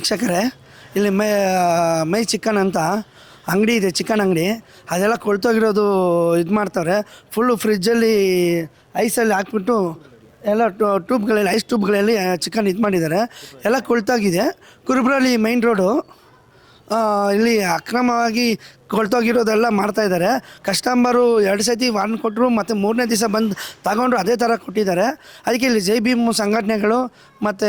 ವೀಕ್ಷಕರೇ, ಇಲ್ಲಿ ಮೈ my chicken ಅಂತ ಅಂಗಡಿ ಇದೆ, ಚಿಕನ್ ಅಂಗಡಿ. ಅದೆಲ್ಲ ಕೊಳ್ತೋಗಿರೋದು ಇದು ಮಾಡ್ತಾರೆ ಫುಲ್ಲು ಫ್ರಿಜ್ಜಲ್ಲಿ ಐಸಲ್ಲಿ ಹಾಕ್ಬಿಟ್ಟು ಎಲ್ಲ ಟ್ಯೂಬ್ಗಳಲ್ಲಿ ಐಸ್ ಟ್ಯೂಬ್ಗಳಲ್ಲಿ ಚಿಕನ್ ಇದು ಮಾಡಿದ್ದಾರೆ. ಎಲ್ಲ ಕೊಳ್ತಾಗಿದೆ. ಕುರುಬ್ರಲ್ಲಿ ಮೈನ್ ರೋಡು ಇಲ್ಲಿ ಅಕ್ರಮವಾಗಿ ಕೊಳ್ತೋಗಿರೋದೆಲ್ಲ ಮಾಡ್ತಾ ಇದ್ದಾರೆ. ಕಸ್ಟಮರು ಎರಡು ಸತಿ ವಾರ್ನ್ ಕೊಟ್ಟರು ಮತ್ತು ಮೂರನೇ ದಿವಸ ಬಂದು ತಗೊಂಡ್ರು ಅದೇ ಥರ ಕೊಟ್ಟಿದ್ದಾರೆ. ಅದಕ್ಕೆ ಇಲ್ಲಿ ಜೈ ಭೀಮ್ ಸಂಘಟನೆಗಳು ಮತ್ತು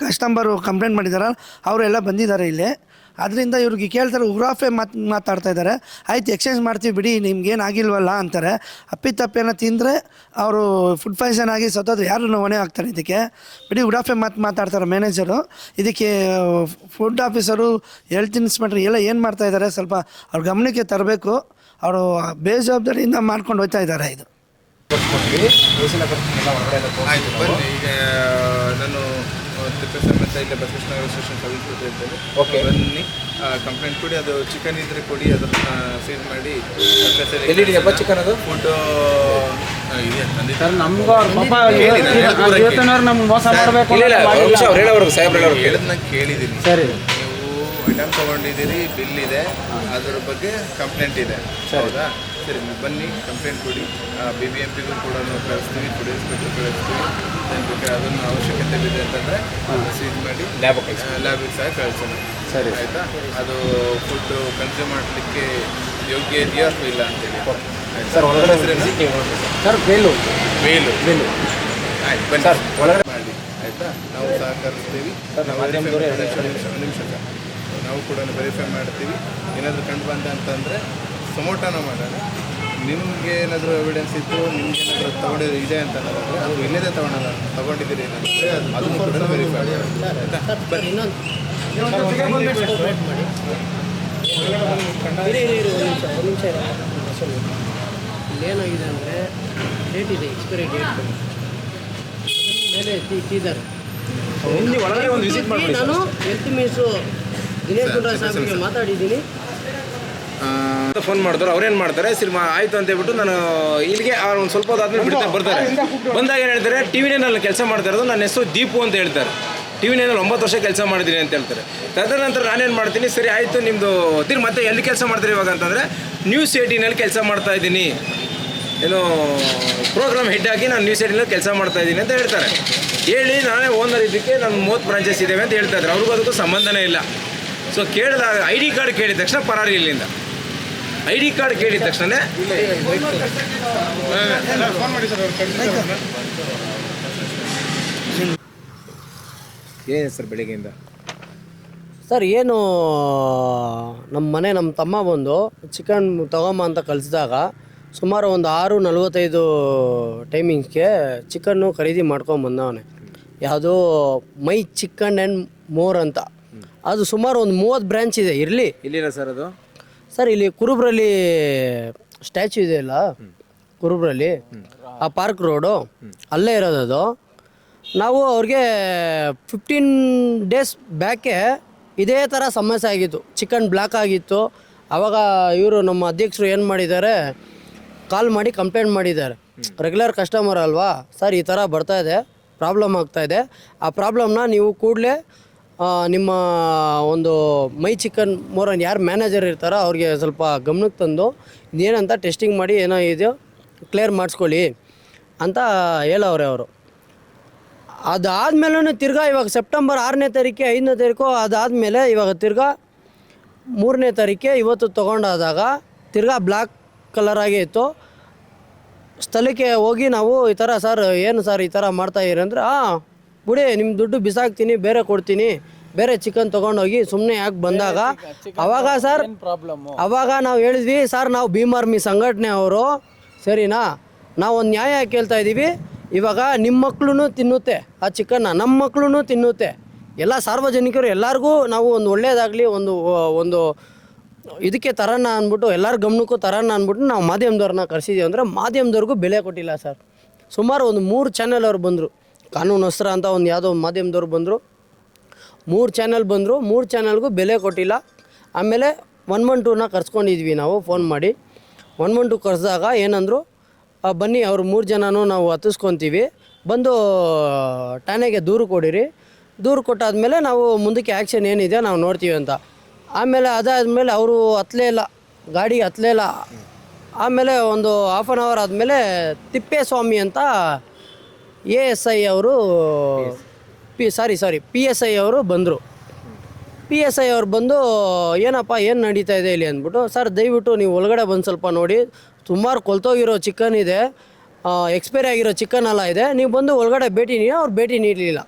ಕಸ್ಟಮರು ಕಂಪ್ಲೇಂಟ್ ಮಾಡಿದ್ದಾರೆ. ಅವರೆಲ್ಲ ಬಂದಿದ್ದಾರೆ ಇಲ್ಲಿ. ಅದರಿಂದ ಇವ್ರಿಗೆ ಕೇಳ್ತಾರೆ ಉಗ್ರಾಫೆ ಮಾತು ಮಾತಾಡ್ತಾ ಇದ್ದಾರೆ ಆಯ್ತು ಎಕ್ಸ್ಚೇಂಜ್ ಮಾಡ್ತೀವಿ ಬಿಡಿ ನಿಮ್ಗೇನು ಆಗಿಲ್ವಲ್ಲ ಅಂತಾರೆ. ಅಪ್ಪಿತಪ್ಪೇನ ತಿಂದರೆ ಅವರು ಫುಡ್ ಪಾಯ್ಸನ್ ಆಗಿ ಸತ್ತೋದ್ರೆ ಯಾರು ಹೊಣೆ ಆಗ್ತಾರೆ ಇದಕ್ಕೆ. ಬಿಡಿ ಉಡಾಫೆ ಮಾತು ಮಾತಾಡ್ತಾರೆ ಮ್ಯಾನೇಜರು ಇದಕ್ಕೆ ಫುಡ್ ಆಫೀಸರು ಹೆಲ್ತ್ ಇನ್ಸ್ಪೆಕ್ಟರ್ ಎಲ್ಲ ಏನು ಮಾಡ್ತಾ ಇದ್ದಾರೆ ಸ್ವಲ್ಪ ಅವ್ರ ಗಮನಕ್ಕೆ ತರಬೇಕು. ಅವರು ಬೇಜವಾಬ್ದಾರಿಯಿಂದ ಮಾಡ್ಕೊಂಡು ಹೋಗ್ತಾ ಇದ್ದಾರೆ ಇದು. ಆಯ್ತು ಬನ್ನಿ. ಈಗ ನಾನು ತಿಪ್ಪೇಸ್ವಾಮಿ ಮತ್ತೆ ಇಲ್ಲೇ ಬಸವೇಶ್ವರ ಸ್ಟೇಷನ್ ಸರ್ವಿಸ್ ಓಕೆ. ಬನ್ನಿ. ಕಂಪ್ಲೇಂಟ್ ಕೊಡಿ ಅದು ಚಿಕನ್ ಇದ್ರೆ ಕೊಡಿ ಅದನ್ನ ಸೀಲ್ ಮಾಡಿ ಎಲ್ಲಿದೆಯಪ್ಪ ಚಿಕನ್ ಅದು? ಫುಡ್ ಇದೆ. ಸರ್ ನಮ್ಗೂ ಅವ್ರ ಪಾಪ. ಇವತ್ತಿನವ್ರು ನಮ್ಗೆ ಮೋಸ ಮಾಡಬೇಕು ಹೇಳೋರ್ಗು ಸಾಹೇಬ್ರು ಹೇಳೋರ್ಗು ಹೇಳಿದ್ನ ಕೇಳಿದ್ದೀನಿ. ಸರಿ. ನೀವು ಐಟಮ್ ತಗೊಂಡಿದ್ದೀರಿ ಬಿಲ್ ಇದೆ ಅದ್ರ ಬಗ್ಗೆ ಕಂಪ್ಲೇಂಟ್ ಇದೆ. ಹೌದಾ? ಸರಿ ನೀವು ಬನ್ನಿ ಕಂಪ್ಲೇಂಟ್ ಕೊಡಿ. ಬಿ ಬಿ ಎಂ ಪಿಗೂ ಕೂಡ ನಾವು ಕಳಿಸ್ತೀವಿ ಫುಡ್ ಇನ್ಸ್ಪೆಕ್ಟರ್ ಕಳಿಸ್ತೀವಿ. ಏನ್ ಬೇಕಾದ್ರೆ ಅದನ್ನು ಅವಶ್ಯಕತೆ ಇದೆ ಅಂತಂದರೆ ಸೀಲ್ ಮಾಡಿ ಲ್ಯಾಬ್ ಲ್ಯಾಬಿಗೆ ಸಹ ಕಳಿಸೋಣ. ಸರಿ. ಆಯಿತಾ? ಅದು ಫುಡ್ ಕನ್ಸ್ಯೂಮ್ ಮಾಡಲಿಕ್ಕೆ ಯೋಗ್ಯ ಇದೆಯಾ ಅಥವಾ ಇಲ್ಲ ಅಂತೇಳಿ? ಸರ್ ಒಳಗಡೆ ಸರ್. ಬೇಲು ಬೇಲು ಬೇಲು ಆಯ್ತು ಬನ್ನಿ. ಸರ್, ಒಳಗಡೆ- ಮಾಡಿ. ಆಯಿತಾ? ನಾವು ಸಹಕರಿಸ್ತೀವಿ ನಾವು ಮಾಧ್ಯಮದವ್ರು ನಿಮಿಷ ನಿಮಿಷ. ನಾವು ಕೂಡ ವೆರಿಫೈ ಮಾಡ್ತೀವಿ. ಏನಾದರೂ ಕಂಡು ಬಂದ ಅಂತಂದರೆ ಸಮೋಟನ ಮಾಡೋಣ ನಿಮ್ಗೆ ಏನಾದರೂ ಎವಿಡೆನ್ಸ್ ಇತ್ತು? ನಿಮ್ಗೆ ಏನಾದರೂ ತಗೊಂಡಿದ್ದು ಇದೆ ಅಂತ ಅನ್ನೋದಾದ್ರೆ ಅದು ಇಲ್ಲದೆ ತೊಗೊಂಡಲ್ಲ. ತಗೊಂಡಿದ್ದೀರಿ ಏನಂದರೆ ಅದು ಅದನ್ನು ಕೂಡ ವೆರಿಫೈ ಆಯ್ತಾ? ಏನಾಗಿದೆ ಅಂದರೆ ಡೇಟ್ ಇದೆ ಎಕ್ಸ್ಪೈರಿ ಡೇಟ್ ಮೇಲೆ ಇಟ್ಟಿದ್ದಾರೆ ನಾನು ಹೆಲ್ತ್ ಮಿನಿಸ್ಟ್ರು ದಿನೇಶ್ ಗುಂಡೂರಾವ್ ಸಾಹೇಬ್ಗೆ ಮಾತಾಡಿದ್ದೀನಿ. ಫೋನ್ ಮಾಡಿದ್ರು. ಅವ್ರೇನು ಮಾಡ್ತಾರೆ ಸಿನಿಮಾ ಆಯ್ತು ಅಂತ ಹೇಳ್ಬಿಟ್ಟು ನಾನು ಇಲ್ಲಿಗೆ ಅವ್ರು ಒಂದು ಸ್ವಲ್ಪ ಹೊತ್ತಾದ್ಮೇಲೆ ಬಿಡ್ತಾರೆ ಬರ್ತಾರೆ. ಬಂದಾಗ ಏನು ಹೇಳ್ತಾರೆ ಟಿ ವಿ ನಾನು ಕೆಲಸ ಮಾಡ್ತಾ ಇರೋದು ನನ್ನ ಹೆಸರು ದೀಪು ಅಂತ ಹೇಳ್ತಾರೆ. ಟಿ ವಿ ನೈನಲ್ಲಿ ಒಂಬತ್ತು ವರ್ಷ ಕೆಲಸ ಮಾಡಿದ್ದೀನಿ ಅಂತ ಹೇಳ್ತಾರೆ. ತದನಂತರ ನಾನೇನು ಮಾಡ್ತೀನಿ ಸರಿ ಆಯಿತು ನಿಮ್ಮದು ತಿರ್ಗಿ ಮತ್ತೆ ಎಲ್ಲಿ ಕೆಲಸ ಮಾಡ್ತೀರಿ ಇವಾಗ? ಅಂತಂದರೆ ನ್ಯೂಸ್ ಏಟಿನಲ್ಲಿ ಕೆಲಸ ಮಾಡ್ತಾ ಇದ್ದೀನಿ. ಏನು ಪ್ರೋಗ್ರಾಮ್ ಹೆಡ್ ಆಗಿ ನಾನು ನ್ಯೂಸ್ ಏಟಿನಲ್ಲಿ ಕೆಲಸ ಮಾಡ್ತಾ ಇದ್ದೀನಿ ಅಂತ ಹೇಳ್ತಾರೆ. ಹೇಳಿ ನಾನೇ ಓನರ್ ಇದಕ್ಕೆ ನನ್ನ ಮೂವತ್ತು ಬ್ರಾಂಚಸ್ ಇದ್ದಾವೆ ಅಂತ ಹೇಳ್ತಾ ಇದ್ದಾರೆ ಅವ್ರಿಗೂ ಅದಕ್ಕೂ ಸಂಬಂಧನೇ ಇಲ್ಲ. ಸೊ ಕೇಳಿದಾಗ ಐ ಡಿ ಕಾರ್ಡ್ ಕೇಳಿದ ತಕ್ಷಣ ಪರಾರಿ ಇಲ್ಲಿಂದ ಐ ಡಿ ಕಾರ್ಡ್ ಕೇಳಿದ ತಕ್ಷಣ ಏನು ಸರ್ ಬೆಳಿಗ್ಗೆಯಿಂದ? ಸರ್ ಏನು ನಮ್ಮ ಮನೆ ನಮ್ಮ ತಮ್ಮ ಬಂದು ಚಿಕನ್ ತಗೊಂಬ ಅಂತ ಕಳಿಸಿದಾಗ ಸುಮಾರು ಒಂದು ಆರು ನಲ್ವತ್ತೈದು ಟೈಮಿಂಗ್ಸ್ಗೆ ಚಿಕನ್ನು ಖರೀದಿ ಮಾಡ್ಕೊಂಬಂದವನೆ ಯಾವುದು ಮೈ ಚಿಕನ್ ಆ್ಯಂಡ್ ಮೋರ್ ಅಂತ. ಅದು ಸುಮಾರು ಒಂದು ಮೂವತ್ತು ಬ್ರ್ಯಾಂಚ್ ಇದೆ ಇರಲಿ. ಇಲ್ಲಿಲ್ಲ ಸರ್ ಅದು? ಸರ್, ಇಲ್ಲಿ ಕುರುಬ್ರಲ್ಲಿ ಸ್ಟ್ಯಾಚ್ಯೂ ಇದೆ ಅಲ್ಲ? ಕುರುಬ್ರಲ್ಲಿ. ಆ ಪಾರ್ಕ್ ರೋಡು, ಅಲ್ಲೇ ಇರೋದು ನಾವು ಅವ್ರಿಗೆ ಫಿಫ್ಟೀನ್ ಡೇಸ್ ಬ್ಯಾಕೆ ಇದೇ ಥರ ಸಮಸ್ಯೆ ಆಗಿತ್ತು. ಚಿಕನ್ ಬ್ಲ್ಯಾಕ್ ಆಗಿತ್ತು. ಆವಾಗ ಇವರು ನಮ್ಮ ಅಧ್ಯಕ್ಷರು ಏನು ಮಾಡಿದ್ದಾರೆ, ಕಾಲ್ ಮಾಡಿ ಕಂಪ್ಲೇಂಟ್ ಮಾಡಿದ್ದಾರೆ. ರೆಗ್ಯುಲರ್ ಕಸ್ಟಮರ್ ಅಲ್ವಾ? ಸರ್, ಈ ಥರ ಬರ್ತಾ ಇದೆ, ಪ್ರಾಬ್ಲಮ್ ಆಗ್ತಾ ಇದೆ. ಆ ಪ್ರಾಬ್ಲಮ್ನ ನೀವು ಕೂಡಲೇ ನಿಮ್ಮ ಒಂದು ಮೈ ಚಿಕನ್ ಮೋರನ್ ಯಾರು ಮ್ಯಾನೇಜರ್ ಇರ್ತಾರೋ ಅವ್ರಿಗೆ ಸ್ವಲ್ಪ ಗಮನಕ್ಕೆ ತಂದು ಇದೇನಂತ ಟೆಸ್ಟಿಂಗ್ ಮಾಡಿ ಏನೋ ಇದೆಯೋ ಕ್ಲಿಯರ್ ಮಾಡಿಸ್ಕೊಳ್ಳಿ ಅಂತ ಹೇಳವ್ರೆ ಅವರು. ಅದಾದಮೇಲೂ ತಿರ್ಗಾ ಇವಾಗ ಸೆಪ್ಟೆಂಬರ್ ಆರನೇ ತಾರೀಕು ಐದನೇ ತಾರೀಕು ಅದಾದಮೇಲೆ ಇವಾಗ ತಿರ್ಗಾ ಮೂರನೇ ತಾರೀಕೆ ಇವತ್ತು ತೊಗೊಂಡಾದಾಗ ತಿರ್ಗಾ ಬ್ಲ್ಯಾಕ್ ಕಲರಾಗಿ ಇತ್ತು. ಸ್ಥಳಕ್ಕೆ ಹೋಗಿ ನಾವು ಈ ಥರ, ಸರ್, ಏನು ಸರ್ ಈ ಥರ ಮಾಡ್ತಾ ಇರಿ ಅಂದರೆ ಬಿಡಿ ನಿಮ್ಮ ದುಡ್ಡು ಬಿಸಾಕ್ತೀನಿ ಬೇರೆ ಕೊಡ್ತೀನಿ ಬೇರೆ ಚಿಕನ್ ತೊಗೊಂಡೋಗಿ ಸುಮ್ಮನೆ ಯಾಕೆ ಬಂದಾಗ ಅವಾಗ ಸರ್ ಅವಾಗ ನಾವು ಹೇಳಿದ್ವಿ ಸರ್ ನಾವು ಭೀಮಾರ್ಮಿ ಸಂಘಟನೆ ಅವರು ಸರಿನಾ? ನಾವು ಒಂದು ನ್ಯಾಯ ಕೇಳ್ತಾ ಇದ್ದೀವಿ ಇವಾಗ ನಿಮ್ಮ ಮಕ್ಳು ತಿನ್ನುತ್ತೆ ಆ ಚಿಕನ್ನ ನಮ್ಮ ಮಕ್ಳು ತಿನ್ನುತ್ತೆ. ಎಲ್ಲ ಸಾರ್ವಜನಿಕರು ಎಲ್ಲರಿಗೂ ನಾವು ಒಂದು ಒಳ್ಳೆಯದಾಗಲಿ ಒಂದು ಒಂದು ಇದಕ್ಕೆ ತರೋಣ ಅಂದ್ಬಿಟ್ಟು ಎಲ್ಲರ ಗಮನಕ್ಕೂ ತರೋಣ ಅಂದ್ಬಿಟ್ಟು ನಾವು ಮಾಧ್ಯಮದವ್ರನ್ನ ಕರೆಸಿದ್ದೀವಿ ಅಂದರೆ ಮಾಧ್ಯಮದವ್ರಿಗೂ ಬೆಲೆ ಕೊಟ್ಟಿಲ್ಲ ಸರ್ ಸುಮಾರು ಒಂದು ಮೂರು ಚಾನೆಲ್ ಅವ್ರು ಬಂದರು. ಕಾನೂನು ಅಸ್ತ್ರ ಅಂತ ಒಂದು ಯಾವುದೋ ಮಾಧ್ಯಮದವ್ರು ಬಂದರು. ಮೂರು ಚಾನಲ್ ಬಂದರು. ಮೂರು ಚಾನಲ್ಗೂ ಬೆಲೆ ಕೊಟ್ಟಿಲ್ಲ. ಆಮೇಲೆ ಒನ್ ಒನ್ ಟೂನ ಕರ್ಸ್ಕೊಂಡಿದ್ವಿ ನಾವು ಫೋನ್ ಮಾಡಿ. ಒನ್ ಒನ್ ಟು ಕರೆಸಿದಾಗ ಏನಂದರು ಬನ್ನಿ ಅವ್ರು ಮೂರು ಜನನೂ ನಾವು ಹತ್ತಿಸ್ಕೊತೀವಿ. ಬಂದು, ಠಾಣೆಗೆ ದೂರು ಕೊಡಿರಿ. ದೂರು ಕೊಟ್ಟಾದಮೇಲೆ ನಾವು ಮುಂದಕ್ಕೆ ಆ್ಯಕ್ಷನ್ ಏನಿದೆ ನಾವು ನೋಡ್ತೀವಿ ಅಂತ. ಆಮೇಲೆ ಅದಾದಮೇಲೆ ಅವರು ಹತ್ತಲೇ ಇಲ್ಲ. ಗಾಡಿ ಹತ್ತಲೇ ಇಲ್ಲ. ಆಮೇಲೆ ಒಂದು ಹಾಫ್ ಆನ್ ಅವರ್ ಆದಮೇಲೆ ತಿಪ್ಪೇಸ್ವಾಮಿ ಅಂತ ಎ ಎಸ್ ಐ ಅವರು P, sorry sorry, P S I ಅವರು ಬಂದರು. ಪಿ ಎಸ್ ಐ ಅವ್ರು ಬಂದು, ಏನಪ್ಪ, ಏನು ನಡೀತಾ ಇದೆ ಇಲ್ಲಿ ಅಂದ್ಬಿಟ್ಟು, ಸರ್, ದಯವಿಟ್ಟು ನೀವು ಒಳಗಡೆ ಬಂದು ಸ್ವಲ್ಪ ನೋಡಿ. ಸುಮಾರು ಕೊಲ್ತೋಗಿರೋ ಚಿಕನ್ ಇದೆ. ಎಕ್ಸ್ಪೈರಿ ಆಗಿರೋ ಚಿಕನ್ ಎಲ್ಲ ಇದೆ. ನೀವು ಬಂದು ಒಳಗಡೆ ಭೇಟಿ ನೀಡಿ, ಅವ್ರು ಭೇಟಿ ನೀಡಲಿಲ್ಲ.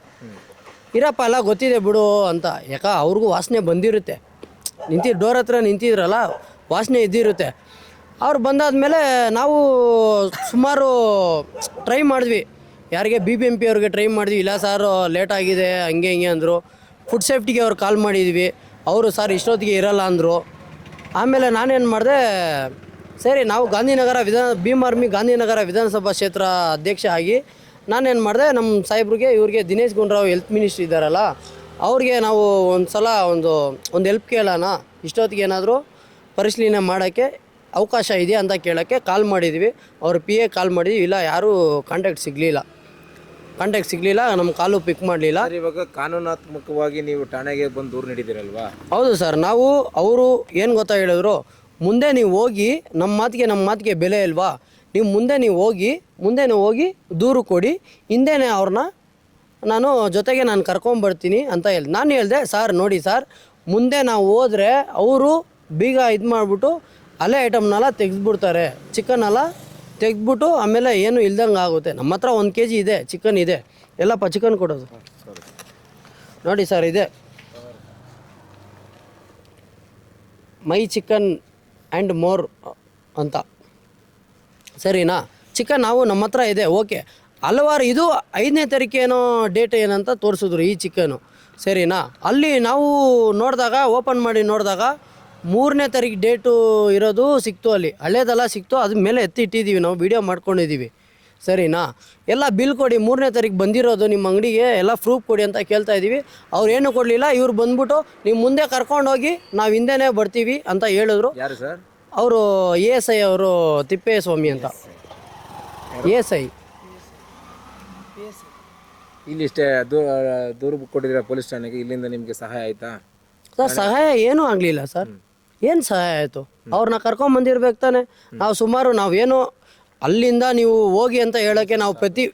ಇರಪ್ಪ, ಎಲ್ಲ ಗೊತ್ತಿದೆ ಬಿಡು ಅಂತ. ಯಾಕ, ಅವ್ರಿಗೂ ವಾಸನೆ ಬಂದಿರುತ್ತೆ. ನಿಂತಿ, ಡೋರ್ ಹತ್ರ ನಿಂತಿದ್ರಲ್ಲ, ವಾಸನೆ ಇದ್ದಿರುತ್ತೆ. ಅವ್ರು ಬಂದಾದ್ಮೇಲೆ ನಾವು ಸುಮಾರು ಟ್ರೈ ಮಾಡಿದ್ವಿ. ಯಾರಿಗೆ ಬಿ ಬಿ ಎಂ ಪಿ ಅವ್ರಿಗೆ ಟ್ರೈ ಮಾಡಿದ್ವಿ, ಇಲ್ಲ ಸರ್ ಲೇಟ್ ಆಗಿದೆ, ಹಂಗೆ ಹಿಂಗೆ ಅಂದರು. ಫುಡ್ ಸೇಫ್ಟಿಗೆ ಅವ್ರು ಕಾಲ್ ಮಾಡಿದ್ವಿ. ಅವರು ಸರ್, ಇಷ್ಟೊತ್ತಿಗೆ ಇರಲ್ಲ ಅಂದರು. ಆಮೇಲೆ ನಾನೇನು ಮಾಡಿದೆ, ಸರಿ, ನಾವು ಗಾಂಧಿನಗರ ವಿಧಾನ, ಭೀಮ್ ಆರ್ಮಿ ಗಾಂಧಿನಗರ ವಿಧಾನಸಭಾ ಕ್ಷೇತ್ರ ಅಧ್ಯಕ್ಷ ಆಗಿ ನಾನೇನು ಮಾಡಿದೆ ನಮ್ಮ ಸಾಹೇಬ್ರಿಗೆ, ಇವ್ರಿಗೆ ದಿನೇಶ್ ಗುಂಡ್ರಾವ್ ಹೆಲ್ತ್ ಮಿನಿಸ್ಟ್ರ್ ಇದ್ದಾರಲ್ಲ, ಅವ್ರಿಗೆ ನಾವು ಒಂದು ಸಲ ಒಂದು ಒಂದು ಹೆಲ್ಪ್ ಕೇಳೋಣ, ಇಷ್ಟೊತ್ತಿಗೆ ಏನಾದರೂ ಪರಿಶೀಲನೆ ಮಾಡೋಕ್ಕೆ ಅವಕಾಶ ಇದೆಯಾ ಅಂತ ಕೇಳೋಕ್ಕೆ ಕಾಲ್ ಮಾಡಿದ್ವಿ. ಅವ್ರ ಪಿ ಎ ಕಾಲ್ ಮಾಡಿದ್ವಿ, ಇಲ್ಲ, ಯಾರೂ ಕಾಂಟ್ಯಾಕ್ಟ್ ಸಿಗಲಿಲ್ಲ. ಕಾಂಟ್ಯಾಕ್ಟ್ ಸಿಗಲಿಲ್ಲ ನಮ್ಮ ಕಾಲು ಪಿಕ್ ಮಾಡಲಿಲ್ಲ. ಸರ್ ಇವಾಗ ಕಾನೂನಾತ್ಮಕವಾಗಿ ನೀವು ಠಾಣೆಗೆ ಬಂದು ದೂರು ನೀಡಿದ್ದೀರಲ್ವಾ? ಹೌದು ಸರ್ ನಾವು ಅವರು ಏನು ಗೊತ್ತಾ ಹೇಳಿದ್ರು ಮುಂದೆ ನೀವು ಹೋಗಿ ನಮ್ಮ ಮಾತಿಗೆ ನಮ್ಮ ಮಾತಿಗೆ ಬೆಲೆ ಇಲ್ವಾ? ನೀವು ಮುಂದೆ ನೀವು ಹೋಗಿ ಮುಂದೆ ನೀವು ಹೋಗಿ ದೂರು ಕೊಡಿ ಹಿಂದೆನೇ ಅವ್ರನ್ನ ನಾನು ಜೊತೆಗೆ ನಾನು ಕರ್ಕೊಂಬರ್ತೀನಿ ಅಂತ ಹೇಳಿ ನಾನು ಹೇಳಿದೆ ಸರ್ ನೋಡಿ ಸರ್ ಮುಂದೆ ನಾವು ಹೋದರೆ ಅವರು ಬೀಗ ಇದು ಮಾಡಿಬಿಟ್ಟು ಅಲೆ ಐಟಮ್ನೆಲ್ಲ ತೆಗೆದ್ಬಿಡ್ತಾರೆ ಚಿಕನ್ನೆಲ್ಲ ತೆಗೆದ್ಬಿಟ್ಟು ಆಮೇಲೆ ಏನು ಇಲ್ದಂಗೆ ಆಗುತ್ತೆ. ನಮ್ಮ ಹತ್ರ ಒಂದು ಕೆ ಜಿ ಇದೆ, ಚಿಕನ್ ಇದೆ. ಎಲ್ಲಪ್ಪ, ಚಿಕನ್ ಕೊಡೋದು. ನೋಡಿ ಸರ್, ಇದೆ. ಮೈ ಚಿಕನ್ ಆ್ಯಂಡ್ ಮೋರ್ ಅಂತ. ಸರಿನಾ? ಚಿಕನ್ ನಾವು ನಮ್ಮ ಹತ್ರ ಇದೆ, ಓಕೆ. ಹಲವಾರು, ಇದು ಐದನೇ ತಾರೀಕು ಏನೋ ಡೇಟ್ ಏನಂತ ತೋರಿಸಿದ್ರು ಈ ಚಿಕನು ಸರಿನಾ? ಅಲ್ಲಿ ನಾವು ನೋಡಿದಾಗ, ಓಪನ್ ಮಾಡಿ ನೋಡಿದಾಗ ಮೂರನೇ ತಾರೀಕು ಡೇಟು ಇರೋದು ಸಿಕ್ತು ಅಲ್ಲಿ. ಹಳೇದೆಲ್ಲ ಸಿಕ್ತು ಅದ್ರ ಮೇಲೆ ಎತ್ತಿ ಇಟ್ಟಿದ್ದೀವಿ ನಾವು ವಿಡಿಯೋ ಮಾಡ್ಕೊಂಡಿದ್ದೀವಿ ಸರಿನಾ? ಎಲ್ಲ ಬಿಲ್ ಕೊಡಿ ಮೂರನೇ ತಾರೀಕು ಬಂದಿರೋದು ನಿಮ್ಮ ಅಂಗಡಿಗೆ ಎಲ್ಲ ಪ್ರೂಫ್ ಕೊಡಿ ಅಂತ ಕೇಳ್ತಾ ಇದ್ದೀವಿ ಅವ್ರು ಏನು ಕೊಡಲಿಲ್ಲ ಇವ್ರು ಬಂದ್ಬಿಟ್ಟು ನೀವು ಮುಂದೆ ಕರ್ಕೊಂಡೋಗಿ ನಾವು ಹಿಂದೆನೇ ಬರ್ತೀವಿ ಅಂತ ಹೇಳಿದ್ರು. ಯಾರು ಸರ್? ಅವರು ಎ ಎಸ್ ಐ ಅವರು ತಿಪ್ಪೇಸ್ವಾಮಿ ಅಂತ. A S I. ಇಲ್ಲಿ ಇಷ್ಟೇ ದೂ ದೂರು ಕೊಟ್ಟಿದ್ದೀರಾ ಪೊಲೀಸ್ ಠಾಣೆಗೆ ಇಲ್ಲಿಂದ ನಿಮಗೆ ಸಹಾಯ ಆಯ್ತಾ? ಸರ್ ಸಹಾಯ ಏನೂ ಆಗಲಿಲ್ಲ ಸರ್. ಏನು ಸಹಾಯ ಆಯಿತು? ಅವ್ರನ್ನ ಕರ್ಕೊಂಬಂದಿರ್ಬೇಕು ತಾನೆ. ನಾವು ಸುಮಾರು ನಾವೇನು ಅಲ್ಲಿಂದ ನೀವು ಹೋಗಿ ಅಂತ ಹೇಳೋಕ್ಕೆ ನಾವು ಪ್ರತಿ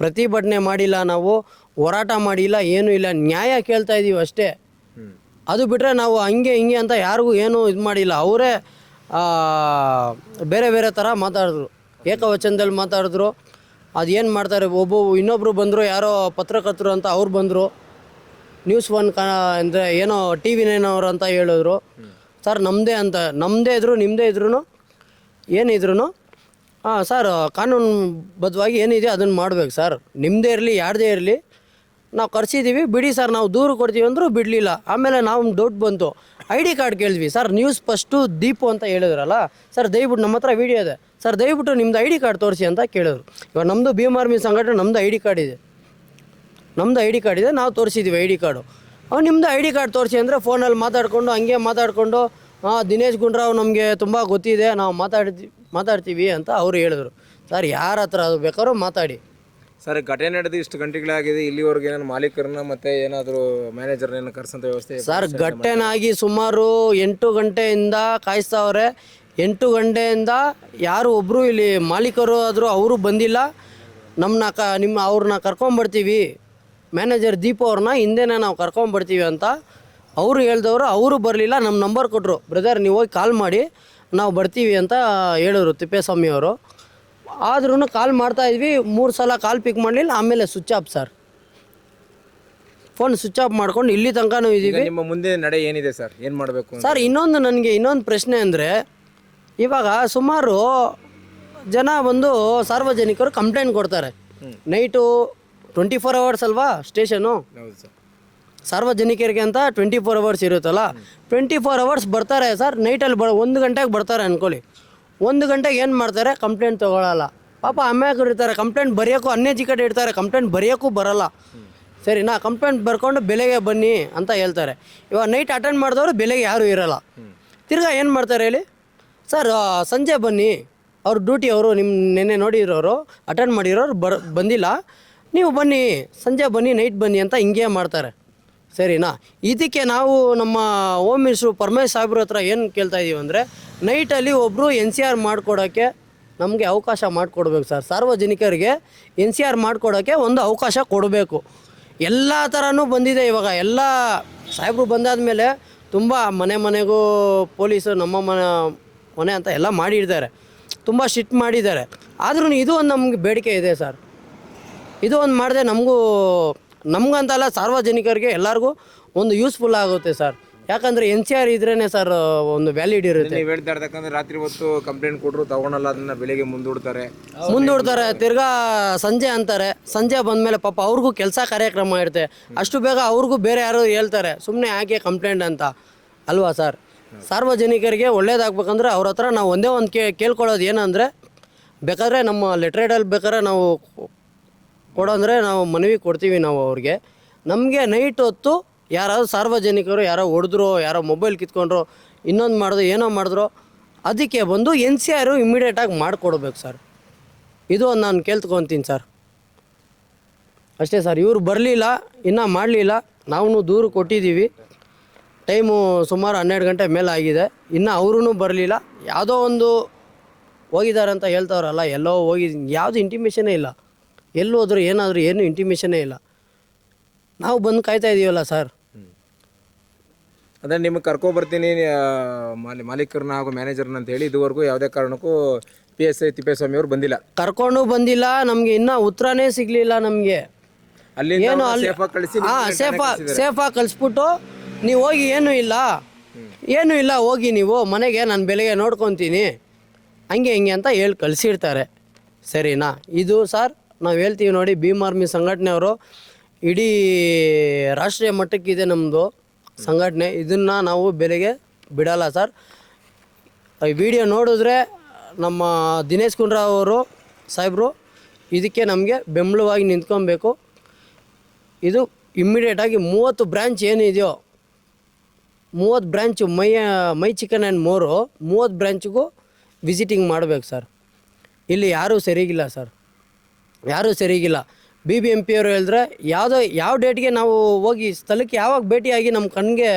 ಪ್ರತಿಭಟನೆ ಮಾಡಿಲ್ಲ, ನಾವು ಹೋರಾಟ ಮಾಡಿಲ್ಲ, ಏನೂ ಇಲ್ಲ. ನ್ಯಾಯ ಕೇಳ್ತಾ ಇದ್ದೀವಿ ಅಷ್ಟೇ. ಅದು ಬಿಟ್ಟರೆ ನಾವು ಹಂಗೆ ಹಿಂಗೆ ಅಂತ ಯಾರಿಗೂ ಏನೂ ಇದು ಮಾಡಿಲ್ಲ. ಅವರೇ ಬೇರೆ ಬೇರೆ ಥರ ಮಾತಾಡಿದ್ರು. ಏಕವಚನದಲ್ಲಿ ಮಾತಾಡಿದ್ರು. ಅದು ಏನು ಮಾಡ್ತಾರೆ? ಒಬ್ಬ ಇನ್ನೊಬ್ಬರು ಬಂದರು, ಯಾರೋ ಪತ್ರಕರ್ತರು ಅಂತ ಅವ್ರು ಬಂದರು. ನ್ಯೂಸ್ ಒನ್ ಕ, ಅಂದರೆ ಏನೋ ಟಿ ವಿ ನೈನ್ ಅವರು ಅಂತ ಹೇಳಿದ್ರು. ಸರ್ ನಮ್ಮದೇ ಅಂತ ನಮ್ಮದೇ ಇದ್ರು ನಿಮ್ಮದೇ ಇದ್ರು ಏನಿದ್ರು ಹಾಂ ಸರ್, ಕಾನೂನು ಬದ್ಧವಾಗಿ ಏನಿದೆ ಅದನ್ನು ಮಾಡ್ಬೇಕು ಸರ್. ನಿಮ್ಮದೇ ಇರಲಿ, ಯಾರದೇ ಇರಲಿ, ನಾವು ಕರ್ಸಿದ್ದೀವಿ ಬಿಡಿ ಸರ್, ನಾವು ದೂರು ಕೊಡ್ತೀವಿ ಅಂದರೂ ಬಿಡಲಿಲ್ಲ. ಆಮೇಲೆ ನಾವು ಡೌಟ್ ಬಂತು. ಐ ಡಿ ಕಾರ್ಡ್ ಕೇಳಿದ್ವಿ ಸರ್ ನ್ಯೂಸ್ ಫಸ್ಟು ದೀಪು ಅಂತ ಹೇಳಿದ್ರಲ್ಲ, ಸರ್, ದಯವಿಟ್ಟು ನಮ್ಮ ಹತ್ರ ವೀಡಿಯೋ ಇದೆ. ಸರ್, ದಯವಿಟ್ಟು ನಿಮ್ಮದು ಐ ಡಿ ಕಾರ್ಡ್ ತೋರಿಸಿ ಅಂತ ಕೇಳಿದ್ರು. ಇವಾಗ ನಮ್ಮದು ಭೀಮ್ ಆರ್ಮಿ ಸಂಘಟನೆ ನಮ್ಮದು ಐ ಡಿ ಕಾರ್ಡ್ ಇದೆ. ನಮ್ಮದು ಐ ಡಿ ಕಾರ್ಡ್ ಇದೆ, ನಾವು ತೋರಿಸಿದ್ದೀವಿ ಐ ಡಿ ಕಾರ್ಡು ಅವ್ನು ನಿಮ್ಮದು ಐ ಡಿ ಕಾರ್ಡ್ ತೋರಿಸಿ ಅಂದರೆ ಫೋನಲ್ಲಿ ಮಾತಾಡಿಕೊಂಡು ಹಂಗೆ ಮಾತಾಡಿಕೊಂಡು ಹಾಂ ದಿನೇಶ್ ಗುಂಡ್ರಾವ್ ನಮಗೆ ತುಂಬ ಗೊತ್ತಿದೆ ನಾವು ಮಾತಾಡ್ತೀವಿ ಮಾತಾಡ್ತೀವಿ ಅಂತ ಅವರು ಹೇಳಿದ್ರು. ಸರ್ ಯಾರ ಹತ್ರ ಅದು ಬೇಕಾದ್ರೂ ಮಾತಾಡಿ. ಸರ್ ಘಟನೆ ನಡೆದು ಇಷ್ಟು ಗಂಟೆಗಳಾಗಿದೆ ಇಲ್ಲಿವರೆಗೆ ಏನಾದ್ರು ಮಾಲೀಕರನ್ನ ಮತ್ತೆ ಏನಾದರೂ ಮ್ಯಾನೇಜರ್ನ ಕರೆಸಂತ ವ್ಯವಸ್ಥೆ ಸರ್ ಘಟನಾಗಿ ಸುಮಾರು ಎಂಟು ಗಂಟೆಯಿಂದ ಕಾಯಿಸ್ತಾವ್ರೆ. ಎಂಟು ಗಂಟೆಯಿಂದ ಯಾರು ಒಬ್ಬರು ಇಲ್ಲಿ ಮಾಲೀಕರು ಆದರೂ ಅವರು ಬಂದಿಲ್ಲ. ನಮ್ಮನ್ನ ಕ ನಿಮ್ಮ ಅವ್ರನ್ನ ಕರ್ಕೊಂಬರ್ತೀವಿ. ಮ್ಯಾನೇಜರ್ ದೀಪು ಅವ್ರನ್ನ ಹಿಂದೆನೇ ನಾವು ಕರ್ಕೊಂಬರ್ತೀವಿ ಅಂತ ಅವರು ಹೇಳ್ದವರು ಅವರು ಬರಲಿಲ್ಲ ನಮ್ಮ ನಂಬರ್ ಕೊಟ್ಟರು ಬ್ರದರ್ ನೀವು ಹೋಗಿ ಕಾಲ್ ಮಾಡಿ ನಾವು ಬರ್ತೀವಿ ಅಂತ ಹೇಳಿದ್ರು ತಿಪ್ಪೇಸ್ವಾಮಿ ಅವರು. ಆದ್ರೂ ಕಾಲ್ ಮಾಡ್ತಾ ಇದ್ವಿ ಮೂರು ಸಲ ಕಾಲ್ ಪಿಕ್ ಮಾಡಲಿಲ್ಲ ಆಮೇಲೆ switch off sir phone switch off ಮಾಡ್ಕೊಂಡು ಇಲ್ಲಿ ತನಕನೂ ಇದೀವಿ. ಇದ್ದೀವಿ ನಿಮ್ಮ ಮುಂದೆ ನಡೆ ಏನಿದೆ ಸರ್ ಏನು ಮಾಡಬೇಕು ಸರ್ ಇನ್ನೊಂದು ನನಗೆ ಇನ್ನೊಂದು ಪ್ರಶ್ನೆ ಅಂದರೆ ಇವಾಗ ಸುಮಾರು ಜನ ಬಂದು ಸಾರ್ವಜನಿಕರು ಕಂಪ್ಲೇಂಟ್ ಕೊಡ್ತಾರೆ. ನೈಟು ಟ್ವೆಂಟಿ ಫೋರ್ ಅವರ್ಸ್ ಅಲ್ವಾ ಸ್ಟೇಷನು? ಹೌದು ಸರ್. ಸಾರ್ವಜನಿಕರಿಗೆ ಅಂತ ಟ್ವೆಂಟಿ ಫೋರ್ ಅವರ್ಸ್ ಇರುತ್ತಲ್ಲ? ಟ್ವೆಂಟಿ ಫೋರ್ ಅವರ್ಸ್ ಬರ್ತಾರೆ ಸರ್ ನೈಟಲ್ಲಿ ಬ ಒಂದು ಗಂಟೆಗೆ ಬರ್ತಾರೆ ಅಂದ್ಕೊಳ್ಳಿ ಒಂದು ಗಂಟೆಗೆ ಏನು ಮಾಡ್ತಾರೆ? ಕಂಪ್ಲೇಂಟ್ ತೊಗೊಳಲ್ಲ. ಪಾಪ ಅಮ್ಯಾಕರು ಇರ್ತಾರೆ ಕಂಪ್ಲೇಂಟ್ ಬರೆಯೋಕ್ಕೂ ಅನ್ಎಜುಕೇಟೆಡ್ ಇರ್ತಾರೆ ಕಂಪ್ಲೇಂಟ್ ಬರೆಯೋಕ್ಕೂ ಬರಲ್ಲ. ಸರಿನಾ? ಕಂಪ್ಲೇಂಟ್ ಬರ್ಕೊಂಡು ಬೆಲೆಗೆ ಬನ್ನಿ ಅಂತ ಹೇಳ್ತಾರೆ. ಇವಾಗ ನೈಟ್ ಅಟೆಂಡ್ ಮಾಡಿದವರು ಬೆಲೆಗೆ ಯಾರೂ ಇರಲ್ಲ. ತಿರ್ಗಾ ಏನು ಮಾಡ್ತಾರೆ ಹೇಳಿ? ಸರ್ ಸಂಜೆ ಬನ್ನಿ. ಅವ್ರ ಡ್ಯೂಟಿ ಅವರು ನಿಮ್ಮ ನೆನ್ನೆ ನೋಡಿರೋರು ಅಟೆಂಡ್ ಮಾಡಿರೋರು ಬರ್ ಬಂದಿಲ್ಲ. ನೀವು ಬನ್ನಿ, ಸಂಜೆ ಬನ್ನಿ ನೈಟ್ ಬನ್ನಿ ಅಂತ ಹಿಂಗೆ ಮಾಡ್ತಾರೆ. ಸರಿನಾ? ಇದಕ್ಕೆ ನಾವು ನಮ್ಮ ಹೋಮ್ ಮಿನಿಸ್ಟ್ರು ಪರಮೇಶ್ ಸಾಹೇಬ್ರ ಹತ್ರ ಏನು ಕೇಳ್ತಾ ಇದ್ದೀವಿ ಅಂದರೆ ನೈಟಲ್ಲಿ ಒಬ್ಬರು ಎನ್ ಸಿ ಆರ್ ಮಾಡಿಕೊಡೋಕ್ಕೆ ನಮಗೆ ಅವಕಾಶ ಮಾಡಿಕೊಡ್ಬೇಕು ಸರ್ ಸಾರ್ವಜನಿಕರಿಗೆ ಎನ್ ಸಿ ಆರ್ ಮಾಡಿಕೊಡೋಕ್ಕೆ ಒಂದು ಅವಕಾಶ ಕೊಡಬೇಕು. ಎಲ್ಲ ಥರನೂ ಬಂದಿದೆ ಇವಾಗ. ಎಲ್ಲ ಸಾಹೇಬರು ಬಂದಾದ ಮೇಲೆ ತುಂಬ ಮನೆ ಮನೆಗೂ ಪೊಲೀಸು ನಮ್ಮ ಮನೆ ಮನೆ ಅಂತ ಎಲ್ಲ ಮಾಡಿದ್ದಾರೆ ತುಂಬ ಸ್ಟ್ರಿಕ್ಟ್ ಮಾಡಿದ್ದಾರೆ. ಆದ್ರೂ ಇದು ಒಂದು ನಮಗೆ ಬೇಡಿಕೆ ಇದೆ ಸರ್ ಇದು ಒಂದು ಮಾಡಿದೆ ನಮಗೂ ನಮಗಂತಲ್ಲ ಸಾರ್ವಜನಿಕರಿಗೆ ಎಲ್ಲರಿಗೂ ಒಂದು ಯೂಸ್ಫುಲ್ ಆಗುತ್ತೆ ಸರ್ ಯಾಕಂದ್ರೆ ಎನ್ ಸಿ ಆರ್ ಇದ್ರೇ ಸರ್ ಒಂದು ವ್ಯಾಲಿಡ್ ಇರುತ್ತೆ. ನೀವು ಹೇಳ್ತಾ ಇರ್ತಕ್ಕಂದ್ರೆ ರಾತ್ರಿ ಹೊತ್ತು ಕಂಪ್ಲೇಂಟ್ ಕೊಟ್ಟರು ತಗೊಳಲ್ಲ ಅದನ್ನ ಬೆಳಿಗ್ಗೆ ಮುಂದೂಡ್ತಾರೆ. ಮುಂದೂಡ್ತಾರೆ ತಿರ್ಗಾ ಸಂಜೆ ಅಂತಾರೆ. ಸಂಜೆ ಬಂದಮೇಲೆ ಪಾಪ ಅವ್ರಿಗೂ ಕೆಲಸ ಕಾರ್ಯಕ್ರಮ ಇರುತ್ತೆ. ಅಷ್ಟು ಬೇಗ ಅವ್ರಿಗೂ ಬೇರೆ ಯಾರು ಹೇಳ್ತಾರೆ ಸುಮ್ಮನೆ ಯಾಕೆ ಕಂಪ್ಲೇಂಟ್ ಅಂತ. ಅಲ್ವಾ ಸರ್ ಸಾರ್ವಜನಿಕರಿಗೆ ಒಳ್ಳೇದಾಗಬೇಕಂದ್ರೆ ಅವ್ರ ಹತ್ರ ನಾವು ಒಂದೇ ಒಂದು ಕೇ ಕೇಳ್ಕೊಳ್ಳೋದು ಏನಂದರೆ ಬೇಕಾದ್ರೆ ನಮ್ಮ ಲೆಟ್ರೇಡಲ್ಲಿ ಬೇಕಾದ್ರೆ ನಾವು ಕೊಡೋಂದ್ರೆ ನಾವು ಮನವಿ ಕೊಡ್ತೀವಿ ನಾವು ಅವ್ರಿಗೆ. ನಮಗೆ ನೈಟ್ ಹೊತ್ತು ಯಾರಾದ್ರು ಸಾರ್ವಜನಿಕರು, ಯಾರೋ ಹೊಡೆದ್ರು, ಯಾರೋ ಮೊಬೈಲ್ ಕಿತ್ಕೊಂಡ್ರು, ಇನ್ನೊಂದು ಮಾಡಿದ್ರು, ಏನೋ ಮಾಡಿದ್ರು, ಅದಕ್ಕೆ ಬಂದು ಎನ್ ಸಿ ಆರು ಇಮಿಡಿಯೇಟಾಗಿ ಮಾಡಿಕೊಡ್ಬೇಕು ಸರ್. ಇದು ನಾನು ಕೇಳ್ತ್ಕೊತೀನಿ ಸರ್. ಅಷ್ಟೇ ಸರ್, ಇವರು ಬರಲಿಲ್ಲ, ಇನ್ನೂ ಮಾಡಲಿಲ್ಲ ನಾವು ದೂರು ಕೊಟ್ಟಿದ್ದೀವಿ ಟೈಮು ಸುಮಾರು ಹನ್ನೆರಡು ಗಂಟೆ ಮೇಲೆ ಆಗಿದೆ. ಇನ್ನು ಅವರೂ ಬರಲಿಲ್ಲ. ಯಾವುದೋ ಒಂದು ಹೋಗಿದ್ದಾರೆ ಅಂತ ಹೇಳ್ತಾವ್ರಲ್ಲ, ಎಲ್ಲೋ ಹೋಗಿ, ಯಾವುದು ಇಂಟಿಮೇಷನೇ ಇಲ್ಲ. ಎಲ್ಲಿ ಹೋದ್ರು ಏನಾದರೂ ಏನು ಇಂಟಿಮೇಷನೇ ಇಲ್ಲ. ನಾವು ಬಂದು ಕಾಯ್ತಾ ಇದೀವಲ್ಲ ಸರ್. ಅದೇ ನಿಮಗೆ ಕರ್ಕೊ ಬರ್ತೀನಿ ಆ, ಮಾಲಿ ಮಾಲೀಕರನ್ನ ಹಾಗೂ ಮ್ಯಾನೇಜರ್ನ ಅಂತ ಹೇಳಿ ಇದುವರೆಗೂ ಯಾವುದೇ ಕಾರಣಕ್ಕೂ ಪಿ ಎಸ್ ಐ ತಿಪ್ಪೇಸ್ವಾಮಿ ಅವರು ಬಂದಿಲ್ಲ. ಕರ್ಕೊಂಡು ಬಂದಿಲ್ಲ ನಮಗೆ ಇನ್ನೂ ಉತ್ತರನೇ ಸಿಗಲಿಲ್ಲ ನಮಗೆ. ಅಲ್ಲಿ ಏನು ಅಲ್ಲಿ ಹಾಂ ಸೇಫಾ ಸೇಫಾಗಿ ಕಳಿಸ್ಬಿಟ್ಟು ನೀವು ಹೋಗಿ ಏನೂ ಇಲ್ಲ. ಏನೂ ಇಲ್ಲ ಹೋಗಿ ನೀವು ಮನೆಗೆ ನಾನು ಬೆಳಗ್ಗೆ ನೋಡ್ಕೊತೀನಿ. ಹಂಗೆ ಹಿಂಗೆ ಅಂತ ಹೇಳಿ ಕಳಿಸಿರ್ತಾರೆ. ಸರಿನಾ? ಇದು ಸರ್? ನಾವು ಹೇಳ್ತೀವಿ ನೋಡಿ, ಭೀಮ್ ಆರ್ಮಿ ಸಂಘಟನೆಯವರು ಇಡೀ ರಾಷ್ಟ್ರೀಯ ಮಟ್ಟಕ್ಕಿದೆ ನಮ್ಮದು ಸಂಘಟನೆ. ಇದನ್ನು ನಾವು ಬೆಲೆಗೆ ಬಿಡಲ್ಲ ಸರ್. ಈ ವಿಡಿಯೋ ನೋಡಿದ್ರೆ ನಮ್ಮ ದಿನೇಶ್ ಗುಂಡ್ರಾವ್ ಅವರು ಸಾಹೇಬರು, ಇದಕ್ಕೆ ನಮಗೆ ಬೆಂಬಲವಾಗಿ ನಿಂತ್ಕೊಬೇಕು. ಇದು ಇಮ್ಮಿಡಿಯೇಟಾಗಿ ಮೂವತ್ತು ಬ್ರ್ಯಾಂಚ್ ಏನಿದೆಯೋ, ಮೂವತ್ತು branch my my chicken and more, ಮೂವತ್ತು ಬ್ರ್ಯಾಂಚ್ಗೂ ವಿಸಿಟಿಂಗ್ ಮಾಡಬೇಕು ಸರ್. ಇಲ್ಲಿ ಯಾರೂ ಸರಿಗಿಲ್ಲ ಸರ್. ಯಾರೂ ಸರಿಗಿಲ್ಲ ಬಿ ಬಿ ಎಂ ಪಿಯವರು ಹೇಳಿದ್ರೆ, ಯಾವುದೋ, ಯಾವ ಡೇಟ್ಗೆ ನಾವು ಹೋಗಿ ಸ್ಥಳಕ್ಕೆ ಯಾವಾಗ ಭೇಟಿಯಾಗಿ ನಮ್ಮ ಕಣ್ಣಿಗೆ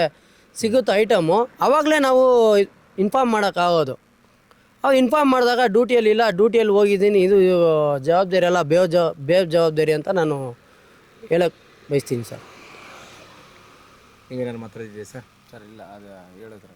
ಸಿಗುತ್ತೋ ಐಟಮು ಆವಾಗಲೇ ನಾವು ಇನ್ಫಾರ್ಮ್ ಮಾಡೋಕ್ಕಾಗೋದು. ಅವಾಗ ಇನ್ಫಾರ್ಮ್ ಮಾಡಿದಾಗ ಡ್ಯೂಟಿಯಲ್ಲಿ ಇಲ್ಲ ಡ್ಯೂಟಿಯಲ್ಲಿ ಹೋಗಿದ್ದೀನಿ, ಇದು ಜವಾಬ್ದಾರಿ ಅಲ್ಲ ಬೇವ್ ಜವ ಬೇವ್ ಜವಾಬ್ದಾರಿ ಅಂತ ನಾನು ಹೇಳಕ್ಕೆ ಬಯಸ್ತೀನಿ ಸರ್. ನೀವೇನಾದ್ರು ಮಾತಾಡಿದ್ದೀರಿ ಸರ್? ಸರ್, ಇಲ್ಲ, ಅದು ಹೇಳಿದ್ರೆ